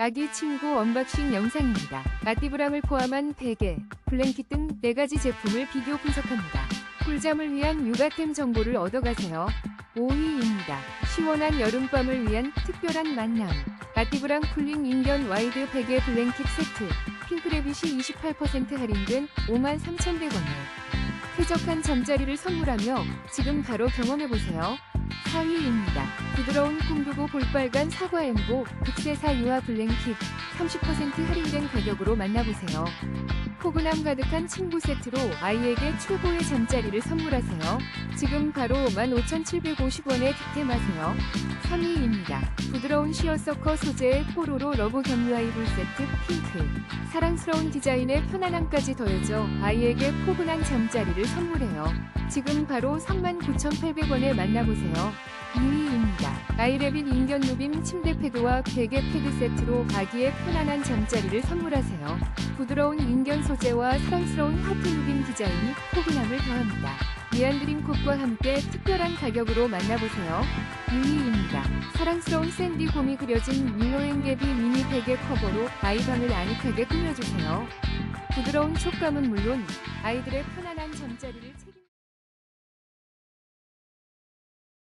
아기 친구 언박싱 영상입니다. 마띠브랑을 포함한 베개, 블랭킷 등 4가지 제품을 비교 분석합니다. 꿀잠을 위한 육아템 정보를 얻어가세요. 5위입니다. 시원한 여름밤을 위한 특별한 만남. 마띠브랑 쿨링 인견 와이드 베개 블랭킷 세트. 핑크레빗이 28% 할인된 53,100원에 쾌적한 잠자리를 선물하며 지금 바로 경험해보세요. 4위입니다. 부드러운 꿈두고 볼빨간 사과 엠보 극세사 유화 블랭킷 30% 할인된 가격으로 만나보세요. 포근함 가득한 침구 세트로 아이에게 최고의 잠자리를 선물하세요. 지금 바로 15,750원에 득템하세요. 3위입니다. 부드러운 시어서커 소재의 뽀로로 러브 격유아 이불 세트 핑크 사랑스러운 디자인에 편안함까지 더해져 아이에게 포근한 잠자리를 선물해요. 지금 바로 39,800원에 만나보세요. 2위입니다. 아이레빗 인견 누빔 침대 패드와 베개 패드 세트로 아기의 편안한 잠자리를 선물하세요. 부드러운 인견 소재와 사랑스러운 하트 누빔 디자인이 포근함을 더합니다. 미안드림 콧과 함께 특별한 가격으로 만나보세요. 2위입니다. 사랑스러운 샌디 곰이 그려진 밀로앤개비 미니 베개 커버로 아이방을 아늑하게 꾸며주세요. 부드러운 촉감은 물론 아이들의 편안한 잠자리를 책임